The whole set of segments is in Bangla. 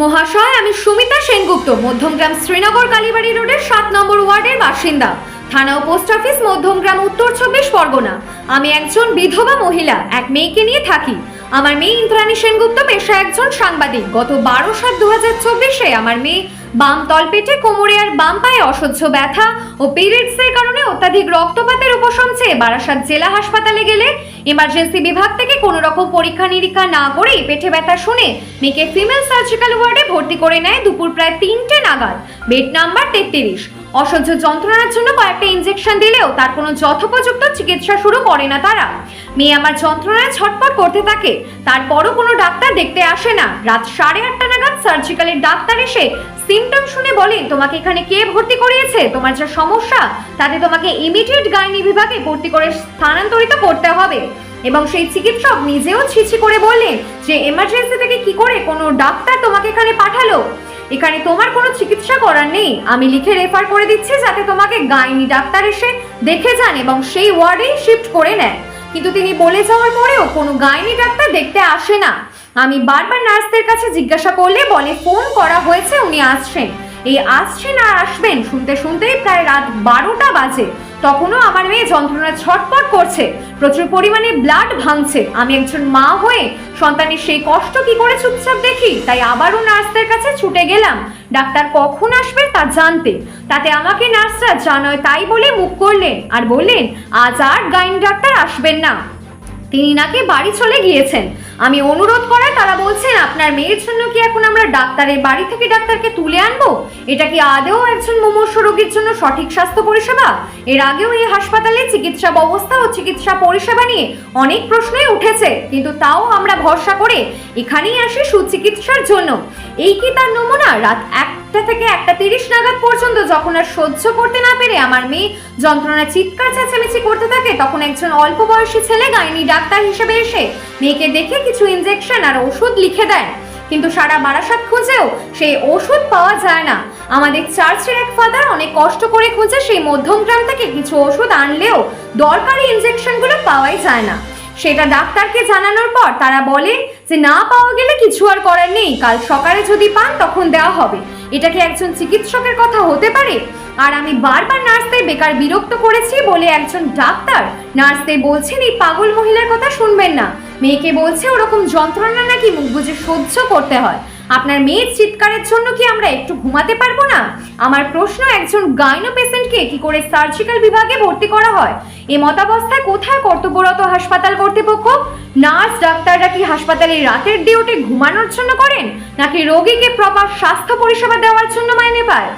মহাশয়, আমি সুমিতা সেনগুপ্ত, মধ্যমগ্রাম শ্রীনগর কালীবাড়ি রোডের সাত নম্বর ওয়ার্ডের বাসিন্দা। থানা ও পোস্ট অফিস মধ্যমগ্রাম উত্তর চব্বিশ পরগনা। আমি একজন বিধবা মহিলা, এক মেয়েকে নিয়ে থাকি। আমার মেয়ে ইন্দ্রাণী সেনগুপ্ত পেশা একজন সাংবাদিক। গত বারো সাত দু হাজার চব্বিশে আমার মেয়ে বাম তলপেটে কোমরে আর বাম পায়ে অসহ্য ব্যথা ও পিরিয়ডসের কারণে অত্যাধিক রক্তপাতের উপশম চেয়ে বারাসাত জেলা হাসপাতালে গেলে ইমার্জেন্সি বিভাগ থেকে কোনো রকম পরীক্ষা নিরীক্ষা না করেই পেটে ব্যথা শুনে মেয়েকে ফিমেল সার্জিক্যাল ওয়ার্ডে ভর্তি করে নেয় দুপুর প্রায় তিনটে নাগাদ। বেড নাম্বার তেত্রিশ। অসহ্য যন্ত্রণার জন্য কয়েকটা ইনজেকশন দিলেও তার কোনো যথোপযুক্ত চিকিৎসা শুরু করে না তারা। মেয়ে আমার যন্ত্রণায় ছটপট করতে থাকে। তারপরও কোনো ডাক্তার দেখতে আসে না। রাত সাড়ে আটটা নাগাদ সার্জিক্যালের ডাক্তার এসে সিমটম শুনে বলে, তোমাকে এখানে কে ভর্তি করিয়েছে? তোমার যা সমস্যা, তাতে তোমাকে ইমিডিয়েট গাইনি বিভাগে ভর্তি করে স্থানান্তরিত করতে হবে। এবং সেই চিকিৎসক নিজেও ছিছি করে বললেন যে এমার্জেন্সি থেকে কি করে কোনো ডাক্তার তোমাকে এখানে পাঠালো? এখানে তোমার কোনো চিকিৎসা করার নেই। আমি লিখে রেফার করে দিচ্ছি যাতে তোমাকে গাইনি ডাক্তার এসে দেখে যান এবং সেই ওয়ার্ডেই শিফট করে নেয়। কিন্তু তিনি বলে যাওয়ার পরেও কোনো গাইনি ডাক্তার দেখতে আসে না। আমি বারবার নার্সদের কাছে জিজ্ঞাসা করলে বলে, ফোন করা হয়েছে, উনি আসছেন। এই আসছেন আর আসবেন শুনতে শুনতেই প্রায় রাত বারোটা বাজে। তখনও আমার মেয়ে যন্ত্রণা ছটপট করছে। প্রচুর পরিমাণে ব্লাড ভাঙছে। আমি একজন মা হয়ে সন্তানের সেই কষ্ট কি করে চুপচাপ দেখি? তাই আবারও নার্সদের কাছে ছুটে গেলাম। ডাক্তার কখন আসবে তা জানতে। তাতে আমাকে নার্সরা জানয় তাই বলে মুখ করলেন আর বললেন, আজ আর গাইন ডাক্তার আসবেন না। তিনি নাকি বাড়ি চলে গিয়েছেন। আমি অনুরোধ করায় তারা বলছেন, আপনার মেয়ের জন্য কি এখন আমরা ডাক্তারের বাড়ি থেকে ডাক্তারকে তুলে আনব? এটা কি আদেও একজন মুমূর্ষ রোগীর জন্য সঠিক স্বাস্থ্য পরিষেবা? এর আগেও এই হাসপাতালে চিকিৎসা ব্যবস্থা ও চিকিৎসা পরিষেবা নিয়ে অনেক প্রশ্নই উঠেছে, কিন্তু তাও আমরা ভরসা করে এখানেই আসি সুচিকিৎসার জন্য। এই কি তার নমুনা? রাত একটা থেকে একটা তিরিশ নাগাদ পর্যন্ত যখন আর সহ্য করতে না পেরে আমার মেয়ে যন্ত্রণা চিৎকার চেঁচামেচি করতে থাকে, তখন একজন অল্প বয়সী ছেলে গাইনি ডাক্তার হিসেবে এসে মেয়েকে দেখে কিছু ইনজেকশন আর ওষুধ লিখে দেয়। কিন্তু সারা বারাসাত খুঁজেও সেই ওষুধ পাওয়া যায় না। আমাদের চার্চের এক ফাদার অনেক কষ্ট করে খুঁজে সেই মধ্যমগ্রাম থেকে কিছু ওষুধ আনলেও দরকারি ইনজেকশনগুলো পাওয়াই যায় না। সেটা ডাক্তারকে জানানোর পর তারা বলে যে, না পাওয়া গেলে কিছু আর করার নেই। কাল সকালে যদি পান তখন দেওয়া হবে। এটা কি একজন চিকিৎসকের কথা হতে পারে? আর আমি বারবার নার্সদের বেকার বিরক্ত করেছি বলে একজন ডাক্তার নার্সদের বলছেন, এই পাগল মহিলার কথা শুনবেন না। মেয়েকে বলছে ওরকম যন্ত্রণা নাকি মুখ বুঝে সহ্য করতে হয়। আপনার মেয়ের চিৎকারের জন্য কি আমরা একটু ঘুমাতে পারব না? আমার প্রশ্ন, একজন গাইনো পেশেন্টকে কি করে সার্জিক্যাল বিভাগে ভর্তি করা হয়? এই মতাবস্থায় কোথায় কর্তব্যরত হাসপাতাল কর্তৃপক্ষ? নার্স, ডাক্তাররা কি হাসপাতালে রাতের ডিউটি ঘুমানোর জন্য করেন? নাকি রোগীকে প্রপার স্বাস্থ্য পরিষেবা দেওয়ার জন্য মাইনে পায়?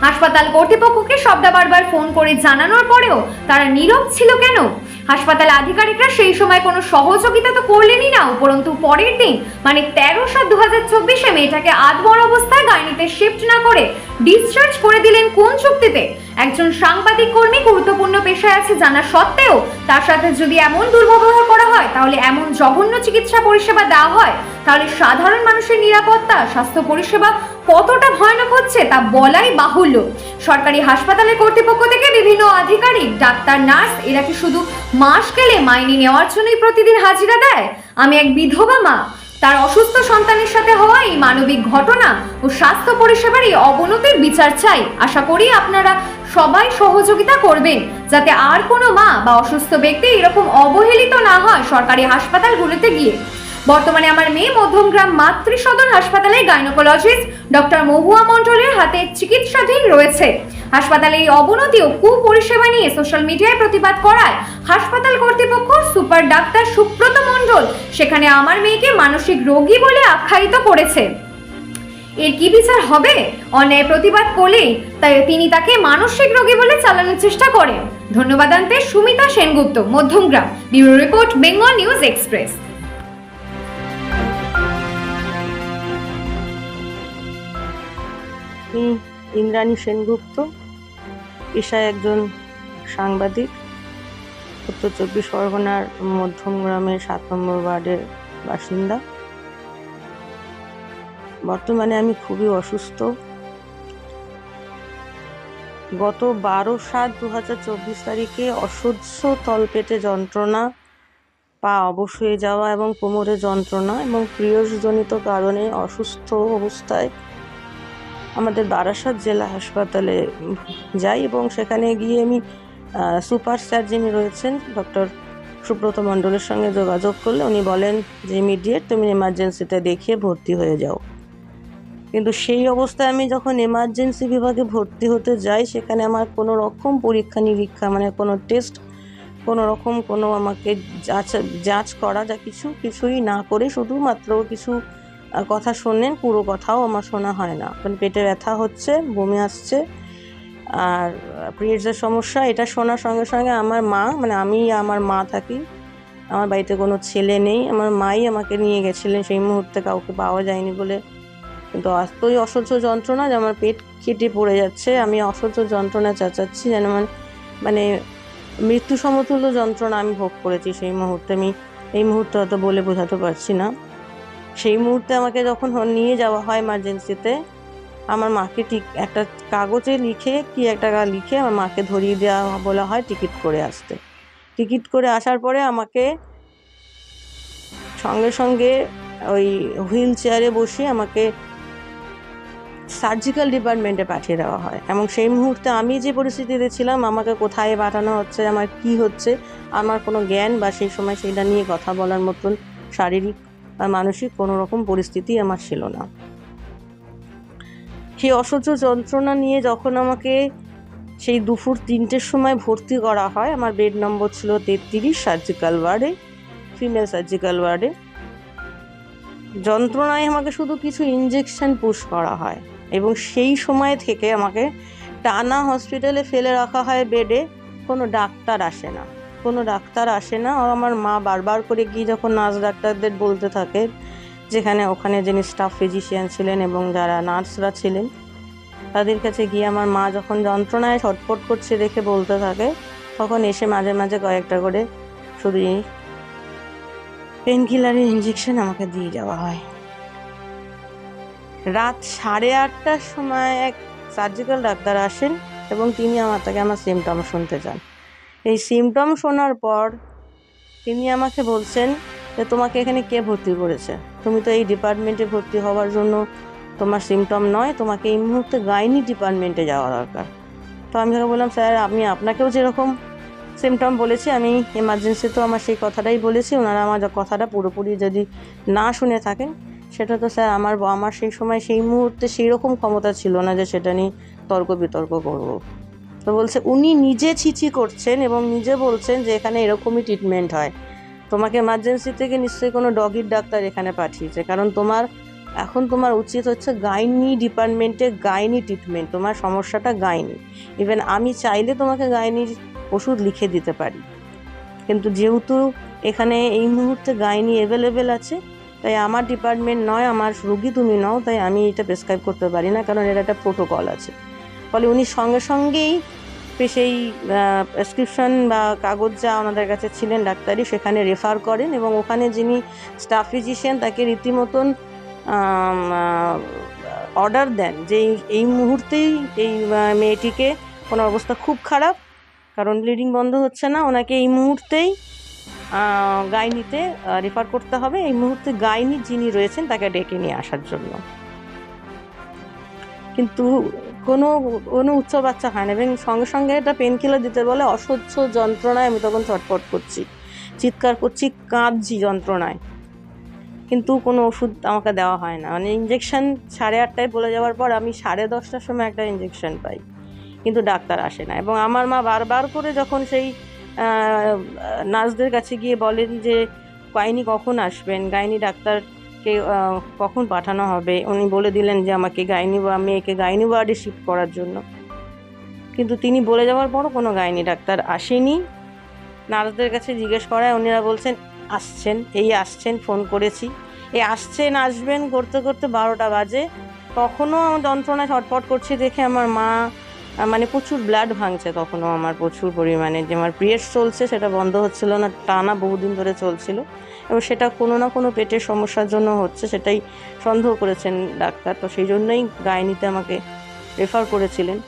হাসপাতাল কর্তৃপক্ষকে শব্দা বারবার ফোন করে জানানোর পরেও তারা নীরব ছিল কেন? হাসপাতাল আধিকারিকরা সেই সময় কোনো সহযোগিতা তো করলেনই না, উপরন্তু পরের দিন মানে তেরো সাত দু হাজার চব্বিশে মেয়েটাকে আধবর অবস্থায় গাইনিতে শিফট না করে ডিসচার্জ করে দিলেন কোন চুক্তিতে? একজন সাংবাদিক কর্মী গুরুত্বপূর্ণ পেশায় আছে জানা সত্ত্বেও, তার সাথে যদি এমন দুর্ব্যবহার করা হয়, তাহলে এমন জঘন্য চিকিৎসা পরিষেবা দেওয়া হয়, তাহলে সাধারণ মানুষের নিরাপত্তা, স্বাস্থ্য পরিষেবা কতটা ভয়ানক হচ্ছে তা বলাই বাহুল্য। সরকারি হাসপাতালের কর্তৃপক্ষ থেকে বিভিন্ন আধিকারিক, ডাক্তার, নার্স, এরা কি শুধু মাস গেলে মাইনে নেওয়ার জন্যই প্রতিদিন হাজিরা দেয়? আমি এক বিধবা মা। তার অসুস্থ সন্তানের সাথে হওয়া এই মানবিক ঘটনা ও স্বাস্থ্য পরিষেবার এই অবনতির বিচার চাই। আশা করি আপনারা সবাই সহযোগিতা করবেন, যাতে আর কোনো মা বা অসুস্থ ব্যক্তি এরকম অবহেলিত না হয় সরকারি হাসপাতালগুলোতে গিয়ে। বর্তমানে আমার মেয়ে মধ্যমগ্রাম মাতৃ সদন হাসপাতালে গাইনোকোলজিস্ট ডক্টর মহুয়া মণ্ডলের হাতে চিকিৎসাধীন রয়েছে। হাসপাতালে এই অবনতি ও কুপরিষেবা নিয়ে সোশ্যাল মিডিয়ায় প্রতিবাদ করায় হাসপাতাল কর্তৃপক্ষ সুপার ডাক্তার সুব্রত মণ্ডল, সেখানে আমার মেয়েকে মানসিক রোগী বলে আখ্যায়িত করেছে। এর কি বিচার হবে? অন্যায় প্রতিবাদ করলে তাই তিনি তাকে মানসিক রোগী বলে চালানোর চেষ্টা করেন। ধন্যবাদ আনতে Sumita Sengupta, Madhyamgram, bureau report, Bengal news express. Indrani Sengupta, পেশায় একজন সাংবাদিক। উত্তর চব্বিশ পরগনার মধ্যমগ্রামের সাত নম্বর ওয়ার্ডের বাসিন্দা। বর্তমানে আমি খুবই অসুস্থ। গত বারো সাত দু হাজার চব্বিশ তারিখে অসহ্য তলপেটে যন্ত্রণা, পা অবশ হয়ে যাওয়া এবং কোমরে যন্ত্রণা এবং প্রিয়জনিত কারণে অসুস্থ অবস্থায় আমাদের বারাসাত জেলা হাসপাতালে যাই এবং সেখানে গিয়ে আমি সুপার স্যার যিনি রয়েছেন ডক্টর সুব্রত মণ্ডলের সঙ্গে যোগাযোগ করলে উনি বলেন যে, ইমিডিয়েট তুমি এমার্জেন্সিতে দেখিয়ে ভর্তি হয়ে যাও। কিন্তু সেই অবস্থায় আমি যখন এমার্জেন্সি বিভাগে ভর্তি হতে যাই, সেখানে আমার কোনো রকম পরীক্ষা নিরীক্ষা মানে কোনো টেস্ট কোনো রকম কোনো আমাকে যাচ যাচ করা যা কিছু, কিছুই না করে শুধুমাত্র কিছু কথা শোনেন, পুরো কথাও আমার শোনা হয় না। কারণ পেটে ব্যথা হচ্ছে, বমি আসছে, আর পিরিয়ডসের সমস্যা, এটা শোনার সঙ্গে সঙ্গে আমার মা মানে আমি আমার মা থাকি, আমার বাড়িতে কোনো ছেলে নেই, আমার মাই আমাকে নিয়ে গেছিলেন, সেই মুহূর্তে কাউকে পাওয়া যায়নি বলে কিন্তু এতই অসহ্য যন্ত্রণা যে আমার পেট কেটে পড়ে যাচ্ছে। আমি অসহ্য যন্ত্রণা চাচাচ্ছি যেন মানে মানে মৃত্যু সমতুল্য যন্ত্রণা আমি ভোগ করেছি সেই মুহূর্তে। আমি এই মুহূর্তে হয়তো বলে বোঝাতে পারছি না। সেই মুহূর্তে আমাকে যখন নিয়ে যাওয়া হয় এমার্জেন্সিতে আমার মাকে ঠিক একটা কাগজে লিখে, কি একটা লিখে আমার মাকে ধরিয়ে দেওয়া বলা হয় টিকিট করে আসতে। টিকিট করে আসার পরে আমাকে সঙ্গে সঙ্গে ওই হুইল চেয়ারে বসে আমাকে সার্জিক্যাল ডিপার্টমেন্টে পাঠিয়ে দেওয়া হয়। এবং সেই মুহূর্তে আমি যে পরিস্থিতিতে ছিলাম, আমাকে কোথায় পাঠানো হচ্ছে, আমার কি হচ্ছে, আমার কোনো জ্ঞান বা সেই সময় সেটা নিয়ে কথা বলার মতন শারীরিক বা মানসিক কোনো রকম পরিস্থিতি আমার ছিল না। সেই অসহ্য যন্ত্রণা নিয়ে যখন আমাকে সেই দুপুর তিনটের সময় ভর্তি করা হয়, আমার বেড নম্বর ছিল তেত্রিশ সার্জিক্যাল ওয়ার্ডে ফিমেল সার্জিক্যাল ওয়ার্ডে যন্ত্রণায় আমাকে শুধু কিছু ইঞ্জেকশন পুশ করা হয়। এবং সেই সময় থেকে আমাকে টানা হসপিটালে ফেলে রাখা হয় বেডে কোনো ডাক্তার আসে না। কোনো ডাক্তার আসে না। আর আমার মা বারবার করে গিয়ে যখন নার্স ডাক্তারদের বলতে থাকে, যেখানে ওখানে যিনি স্টাফ ফিজিশিয়ান ছিলেন এবং যারা নার্সরা ছিলেন, তাদের কাছে গিয়ে আমার মা যখন যন্ত্রণায় ছটফট করছে দেখে বলতে থাকে, তখন এসে মাঝে মাঝে কয়েকটা করে শুধু পেন কিলারের ইঞ্জেকশন আমাকে দিয়ে যাওয়া হয়। রাত সাড়ে আটটার সময় এক সার্জিক্যাল ডাক্তার আসেন এবং তিনি আমার, তাকে আমার সিমটম শুনতে চান এই সিমটম শোনার পর তিনি আমাকে বলছেন যে, তোমাকে এখানে কে ভর্তি করেছে? তুমি তো এই ডিপার্টমেন্টে ভর্তি হওয়ার জন্য তোমার সিমটম নয়, তোমাকে এই মুহূর্তে গাইনি ডিপার্টমেন্টে যাওয়া দরকার। তো আমি তাকে বললাম, স্যার, আমি আপনাকেও যেরকম সিমটম বলেছি, আমি এমার্জেন্সি তো আমার সেই কথাটাই বলেছি। ওনারা আমার কথাটা পুরোপুরি যদি না শুনে থাকেন সেটা তো স্যার, আমার আমার সেই সময় সেই মুহূর্তে সেই রকম ক্ষমতা ছিল না যে সেটা নিয়ে তর্ক বিতর্ক করব। তো বলছে, উনি নিজে ছিচি করছেন এবং নিজে বলছেন যে এখানে এরকমই ট্রিটমেন্ট হয়। তোমাকে এমার্জেন্সি থেকে নিশ্চয়ই কোনো ডগির ডাক্তার এখানে পাঠিয়েছে। কারণ তোমার, এখন তোমার উচিত হচ্ছে গাইনি ডিপার্টমেন্টে গাইনি ট্রিটমেন্ট তোমার সমস্যাটা গাইনি ইভেন আমি চাইলে তোমাকে গাইনির ওষুধ লিখে দিতে পারি। কিন্তু যেহেতু এখানে এই মুহূর্তে গাইনি অ্যাভেলেবেল আছে তাই আমার ডিপার্টমেন্ট নয়, আমার রুগী তুমি নও, তাই আমি এটা প্রেসক্রাইব করতে পারি না, কারণ এর একটা প্রোটোকল আছে। ফলে উনি সঙ্গে সঙ্গেই সেই প্রেসক্রিপশন বা কাগজ যা ওনাদের কাছে ছিলেন ডাক্তারি, সেখানে রেফার করেন এবং ওখানে যিনি স্টাফ ফিজিশিয়ান তাকে রীতিমতন অর্ডার দেন যে এই- মুহূর্তেই এই মেয়েটিকে কোনো অবস্থা খুব খারাপ, কারণ ব্লিডিং বন্ধ হচ্ছে না, ওনাকে এই মুহূর্তেই গাইনিতে রেফার করতে হবে। এই মুহূর্তে গাইনি যিনি রয়েছেন, তাকে ডেকে নিয়ে আসার জন্য। কিন্তু কোনো কোনো উচ্চ বাচ্চা হয় না। এবং সঙ্গে সঙ্গে এটা পেন কিলার দিতে বলে অসহ্য যন্ত্রণায় আমি তখন ছটফট করছি। চিৎকার করছি, কাঁদছি যন্ত্রণায়। কিন্তু কোনো ওষুধ আমাকে দেওয়া হয় না। মানে ইঞ্জেকশন সাড়ে আটটায় বলে যাওয়ার পর আমি সাড়ে দশটার সময় একটা ইঞ্জেকশন পাই। কিন্তু ডাক্তার আসে না। এবং আমার মা বারবার করে যখন সেই নার্সদের কাছে গিয়ে বলেন যে, গাইনি কখন আসবেন? গাইনি ডাক্তারকে কখন পাঠানো হবে? উনি বলে দিলেন যে, আমাকে গাইনি বা মেয়েকে গাইনি ওয়ার্ডে শিফট করার জন্য। কিন্তু তিনি বলে যাওয়ার পরও কোনো গাইনি ডাক্তার আসেনি। নার্সদের কাছে জিজ্ঞেস করায় উনিরা বলছেন, আসছেন, এই আসছেন, ফোন করেছি। এই আসছেন, আসবেন, করতে করতে বারোটা বাজে। তখনও যন্ত্রণায় ছটফট করছি দেখে আমার মা মানে প্রচুর ব্লাড ভাঙছে তখনও আমার, প্রচুর পরিমাণে। যে আমার পিরিয়ডস চলছে, সেটা বন্ধ হচ্ছিল না, টানা বহুদিন ধরে চলছিল। এবং সেটা কোনো না কোনো পেটের সমস্যার জন্য হচ্ছে, সেটাই সন্দেহ করেছেন ডাক্তার। তো সেই জন্যই গাইনিতে আমাকে রেফার করেছিলেন।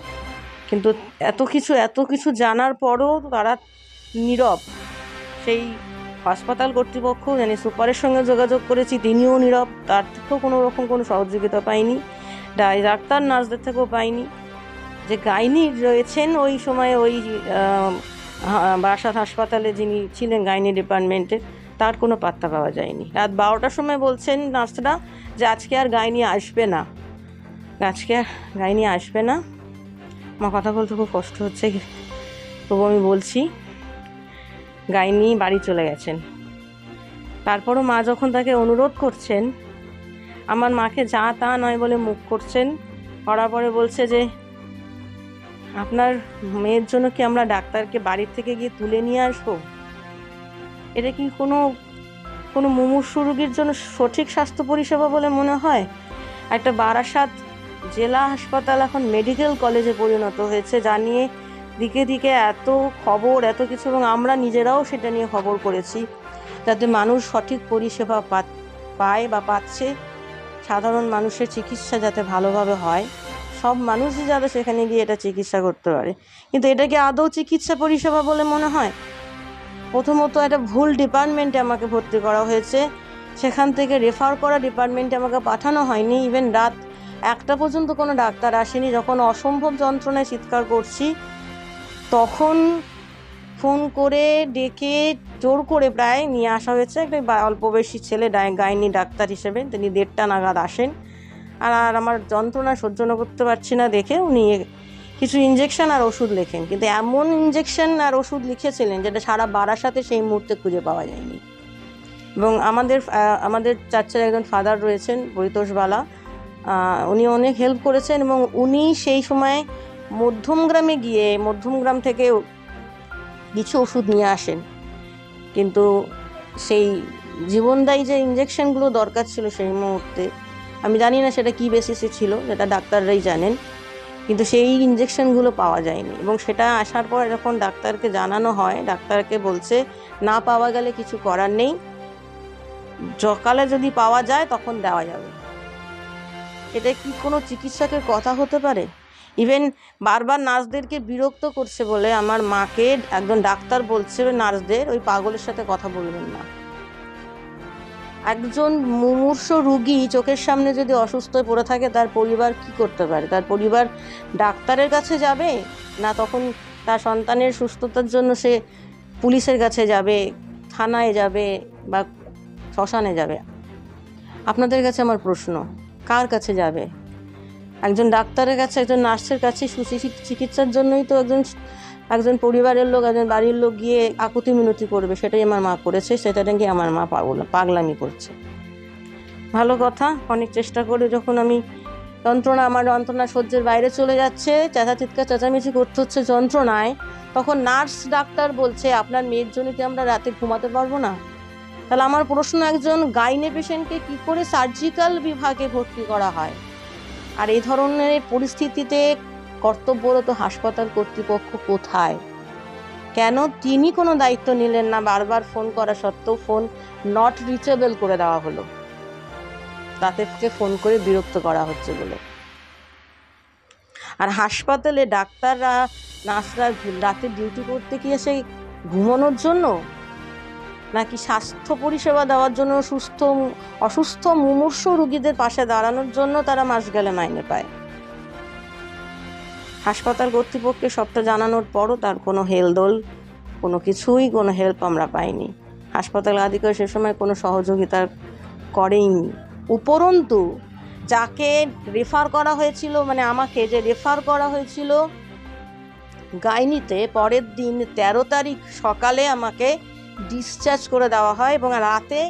কিন্তু এত কিছু এত কিছু জানার পরও তারা নীরব। সেই হাসপাতাল কর্তৃপক্ষ মানে সুপারের সঙ্গে যোগাযোগ করেছি, তিনিও নীরব। তার থেকেও কোনো রকম কোনো সহযোগিতা পাইনি। ডাক্তার, নার্সদের থেকেও পাইনি। যে গাইনি রয়েছেন, ওই সময় ওই বারাসাত হাসপাতালে যিনি ছিলেন গাইনি ডিপার্টমেন্টে তার কোনো পাত্তা পাওয়া যায়নি। রাত বারোটার সময় বলছেন নার্সরা যে আজকে আর গাইনি আসবে না। আজকে আর গাইনি আসবে না। আমার কথা বলতে খুব কষ্ট হচ্ছে। তবু আমি বলছি, গাইনি বাড়ি চলে গেছেন। তারপরও মা যখন তাকে অনুরোধ করছেন, আমার মাকে যা তা নয় বলে মুখ করছেন করার পরে বলছে যে আপনার মেয়ের জন্য কি আমরা ডাক্তারকে বাড়ির থেকে গিয়ে তুলে নিয়ে আসব? এটা কি কোনো কোনো মুমূর্ষু রোগীর জন্য সঠিক স্বাস্থ্য পরিষেবা বলে মনে হয়? একটা বারাসাত জেলা হাসপাতাল এখন মেডিকেল কলেজে পরিণত হয়েছে, যা নিয়ে দিকে দিকে এত খবর, এত কিছু, এবং আমরা নিজেরাও সেটা নিয়ে খবর করেছি। যাতে মানুষ সঠিক পরিষেবা পায় বা পাচ্ছে, সাধারণ মানুষের চিকিৎসা যাতে ভালোভাবে হয়। সব মানুষই যাতে সেখানে গিয়ে এটা চিকিৎসা করতে পারে। কিন্তু এটাকে আদৌ চিকিৎসা পরিষেবা বলে মনে হয়? প্রথমত একটা ভুল ডিপার্টমেন্টে আমাকে ভর্তি করা হয়েছে। সেখান থেকে রেফার করা ডিপার্টমেন্টে আমাকে পাঠানো হয়নি। ইভেন রাত একটা পর্যন্ত কোনো ডাক্তার আসেনি। যখন অসম্ভব যন্ত্রণায় চিৎকার করছি, তখন ফোন করে ডেকে জোর করে প্রায় নিয়ে আসা হয়েছে। একটা অল্প বয়সী ছেলে গাইনি ডাক্তার হিসেবে। তিনি দেড়টা নাগাদ আসেন। আর আমার যন্ত্রণা সহ্য না করতে পারছি না দেখে উনি কিছু ইঞ্জেকশন আর ওষুধ লেখেন। কিন্তু এমন ইঞ্জেকশন আর ওষুধ লিখেছিলেন যেটা সারা বারাসাতে সেই মুহূর্তে খুঁজে পাওয়া যায়নি। এবং আমাদের আমাদের চার্চের একজন ফাদার রয়েছেন পরিতোষবালা উনি অনেক হেল্প করেছেন এবং উনি সেই সময় মধ্যমগ্রামে গিয়ে মধ্যমগ্রাম থেকে কিছু ওষুধ নিয়ে আসেন। কিন্তু সেই জীবনদায়ী যে ইঞ্জেকশনগুলো দরকার ছিল সেই মুহূর্তে আমি জানি না সেটা কী বেসিসে ছিল, যেটা ডাক্তাররাই জানেন, কিন্তু সেই ইঞ্জেকশনগুলো পাওয়া যায়নি। এবং সেটা আসার পর যখন ডাক্তারকে জানানো হয়, ডাক্তারকে বলছে, না পাওয়া গেলে কিছু করার নেই। সকালে যদি পাওয়া যায়, তখন দেওয়া যাবে। এটা কি কোনো চিকিৎসকের কথা হতে পারে? ইভেন বারবার নার্সদেরকে বিরক্ত করছে বলে আমার মাকে একজন ডাক্তার বলছে নার্সদের, ওই পাগলের সাথে কথা বলবেন না। একজন মুমূর্ষ রুগী চোখের সামনে যদি অসুস্থ হয়ে পড়ে থাকে, তার পরিবার কি করতে পারে? তার পরিবার ডাক্তারের কাছে যাবে না তখন তার সন্তানের সুস্থতার জন্য সে পুলিশের কাছে যাবে, থানায় যাবে বা শ্মশানে যাবে? আপনাদের কাছে আমার প্রশ্ন, কার কাছে যাবে? একজন ডাক্তারের কাছে, একজন নার্সের কাছে সুচিকি- চিকিৎসার জন্যই তো একজন একজন পরিবারের লোক, একজন বাড়ির লোক গিয়ে আকুতি মিনতি করবে, সেটাই আমার মা করেছে, সেটা নাকি আমার মা পাগল পাগলামি করছে। ভালো কথা, অনেক চেষ্টা করে যখন আমি যন্ত্রণা, আমার যন্ত্রণা সহ্যের বাইরে চলে যাচ্ছে চেঁচা চিৎকার চেঁচামেচি করতে হচ্ছে যন্ত্রণায়, তখন নার্স, ডাক্তার বলছে, আপনার মেয়ের জন্য কি আমরা রাতে ঘুমাতে পারব না? তাহলে আমার প্রশ্ন, একজন গাইনে পেশেন্টকে কি করে সার্জিক্যাল বিভাগে ভর্তি করা হয়? আর এই ধরনের পরিস্থিতিতে কর্তব্যরত হাসপাতাল কর্তৃপক্ষ কোথায়? কেন তিনি কোনো দায়িত্ব নিলেন না? বারবার ফোন করা সত্ত্বেও ফোন নট রিচেবল করে দেওয়া হলো। তাদেরকে ফোন করে বিরক্ত করা হচ্ছে বলে। আর হাসপাতালে ডাক্তাররা, নার্সরা রাতে ডিউটি করতে কি এসে ঘুমানোর জন্য? নাকি স্বাস্থ্য পরিষেবা দেওয়ার জন্য সুস্থ, অসুস্থ মুমূর্ষ রুগীদের পাশে দাঁড়ানোর জন্য তারা মাস গেলে মাইনে পায়? হাসপাতাল কর্তৃপক্ষকে সবটা জানানোর পরও তার কোনো হেলদোল, কোনো কিছুই, কোনো হেল্প আমরা পাইনি। হাসপাতাল আধিকার সে সময় কোনো সহযোগিতা করেইনি। উপরন্তু, যাকে রেফার করা হয়েছিল মানে আমাকে যে রেফার করা হয়েছিল, গাইনিতে পরের দিন তেরো তারিখ সকালে আমাকে ডিসচার্জ করে দেওয়া হয় এবং রাতে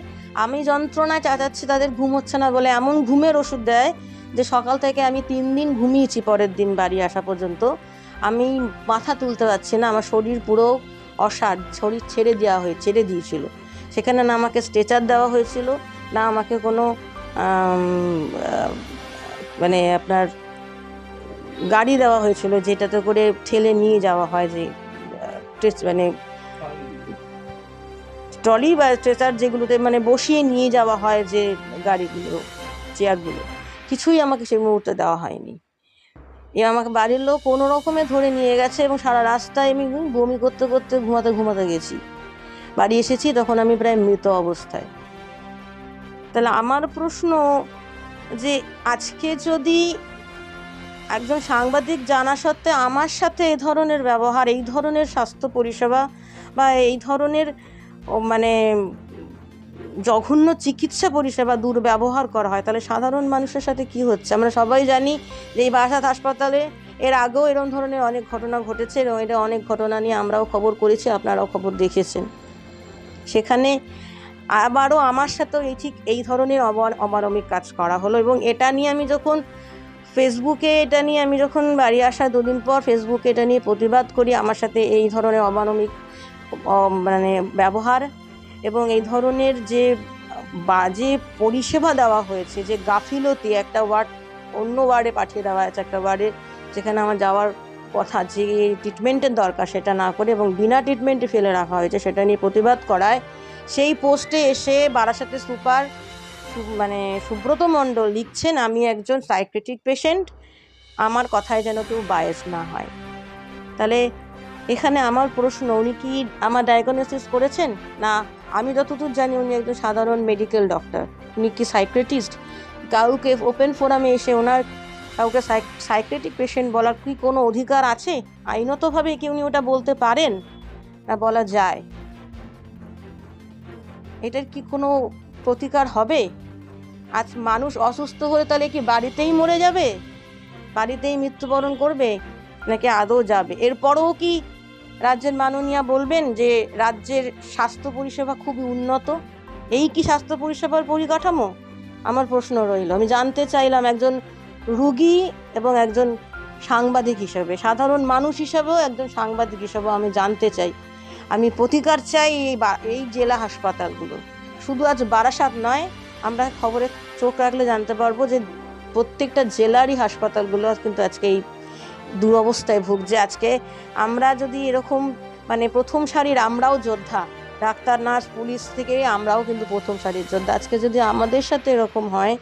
আমি যন্ত্রণায় চাচাচ্ছি, তাদের ঘুম হচ্ছে না বলে এমন ঘুমের ওষুধ দেয় যে সকাল থেকে আমি তিন দিন ঘুমিয়েছি পরের দিন বাড়ি আসা পর্যন্ত, আমি মাথা তুলতে পারছি না, আমার শরীর পুরো অসাধ শরীর ছেড়ে দেওয়া হয়ে, ছেড়ে দিয়েছিল। সেখানে না আমাকে স্ট্রেচার দেওয়া হয়েছিল, না আমাকে কোনো মানে আপনার গাড়ি দেওয়া হয়েছিল যেটাতে করে ঠেলে নিয়ে যাওয়া হয় যে মানে ট্রলি বা স্ট্রেচার যেগুলোতে মানে বসিয়ে নিয়ে যাওয়া হয় যে গাড়িগুলো, চেয়ারগুলো। কিছুই আমাকে সেই মুহূর্তে দেওয়া হয়নি। এ আমাকে বাড়ির লোক কোনো রকমে ধরে নিয়ে গেছে এবং সারা রাস্তায় আমি বমি করতে করতে ঘুমাতে ঘুমাতে গেছি। বাড়ি এসেছি তখন আমি প্রায় মৃত অবস্থায়। তাহলে আমার প্রশ্ন যে আজকে যদি একজন সাংবাদিক জানা সত্ত্বে আমার সাথে এই ধরনের ব্যবহার, এই ধরনের স্বাস্থ্য পরিষেবা বা এই ধরনের মানে জঘন্য চিকিৎসা পরিষেবা দুর্ব্যবহার করা হয়। তাহলে সাধারণ মানুষের সাথে কি হচ্ছে? আমরা সবাই জানি যে এই বারাসাত হাসপাতালে এর আগেও এরকম ধরনের অনেক ঘটনা ঘটেছে এবং এটা অনেক ঘটনা নিয়ে আমরাও খবর করেছি, আপনারাও খবর দেখেছেন। সেখানে আবারও আমার সাথেও এই ঠিক এই ধরনের অমানবিক কাজ করা হলো এবং এটা নিয়ে আমি যখন ফেসবুকে এটা নিয়ে আমি যখন বাড়ি আসার দুদিন পর ফেসবুকে এটা নিয়ে প্রতিবাদ করি, আমার সাথে এই ধরনের অমানবিক মানে ব্যবহার এবং এই ধরনের যে বাজে পরিষেবা দেওয়া হয়েছে, যে গাফিলতি একটা ওয়ার্ড অন্য ওয়ার্ডে পাঠিয়ে দেওয়া হয়েছে, একটা ওয়ার্ডে যেখানে আমার যাওয়ার কথা, যে ট্রিটমেন্টের দরকার সেটা না করে এবং বিনা ট্রিটমেন্টে ফেলে রাখা হয়েছে, সেটা নিয়ে প্রতিবাদ করায়। সেই পোস্টে এসে বারাসাতে সুপার মানে সুব্রত মণ্ডল লিখছেন, আমি একজন সাইক্রেটিক পেশেন্ট আমার কথায় যেন কেউ বায়াস না হয়। তাহলে এখানে আমার প্রশ্ন, উনি কি আমার ডায়াগনোসিস করেছেন? না আমি যতদূর জানি উনি একজন সাধারণ মেডিকেল ডক্টর উনি কি সাইক্রেটিস্ট কাউকে ওপেন ফোরামে এসে ওনার কাউকে সাইক্রেটিক পেশেন্ট বলার কি কোনো অধিকার আছে? আইনতভাবে কি উনি ওটা বলতে পারেন? না বলা যায়। এটার কি কোনো প্রতিকার হবে? আজ মানুষ অসুস্থ হলে তাহলে কি বাড়িতেই মরে যাবে? বাড়িতেই মৃত্যুবরণ করবে? নাকি আদৌ যাবে? এরপরেও কি রাজ্যের মাননীয়া বলবেন যে রাজ্যের স্বাস্থ্য পরিষেবা খুবই উন্নত। এই কি স্বাস্থ্য পরিষেবার পরিকাঠামো? আমার প্রশ্ন রইল। আমি জানতে চাইলাম একজন রুগী এবং একজন সাংবাদিক হিসেবে, সাধারণ মানুষ হিসেবেও একজন সাংবাদিক হিসেবেও আমি জানতে চাই। আমি প্রতিকার চাই এই এই জেলা হাসপাতালগুলো। শুধু আজ বারাসাত নয়, আমরা খবরে চোখ রাখলে জানতে পারব যে প্রত্যেকটা জেলারই হাসপাতালগুলো কিন্তু আজকে এই দুরবস্থায় ভুগছে। আজকে আমরা যদি এরকম মানে প্রথম সারির আমরাও যোদ্ধা, ডাক্তার, নার্স, পুলিশ থেকে আমরাও কিন্তু প্রথম সারির যোদ্ধা। আজকে যদি আমাদের সাথে এরকম হয়,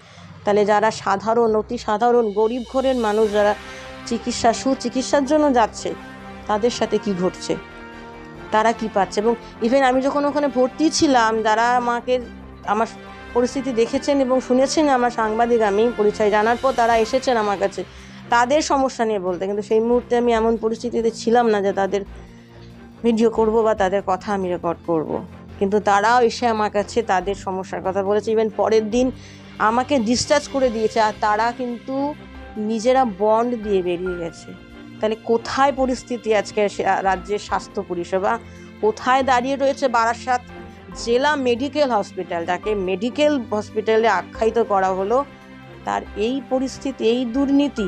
তাহলে যারা সাধারণ, অতি সাধারণ, গরিব ঘরের মানুষ যারা চিকিৎসা, সুচিকিৎসার জন্য যাচ্ছে, তাদের সাথে কি ঘটছে? তারা কি পাচ্ছে? এবং ইভেন আমি যখন ওখানে ভর্তি ছিলাম, যারা আমাকে, আমার পরিস্থিতি দেখেছেন এবং শুনেছেন আমার সাংবাদিক, আমি পরিচয় জানার পর তারা এসেছেন আমার কাছে। তাদের সমস্যা নিয়ে বলতে, কিন্তু সেই মুহূর্তে আমি এমন পরিস্থিতিতে ছিলাম না যে তাদের ভিডিও করব বা তাদের কথা আমি রেকর্ড করব। কিন্তু তারাও এসে আমার কাছে তাদের সমস্যার কথা বলেছে। ইভেন পরের দিন আমাকে ডিসচার্জ করে দিয়েছে আর তারা কিন্তু নিজেরা বন্ড দিয়ে বেরিয়ে গেছে। তাহলে কোথায় পরিস্থিতি আজকে রাজ্যের স্বাস্থ্য পরিষেবা? কোথায় দাঁড়িয়ে রয়েছে বারাসাত জেলা মেডিকেল হসপিটাল যাকে মেডিকেল হসপিটালে আখ্যায়িত করা হলো? তার এই পরিস্থিতি, এই দুর্নীতি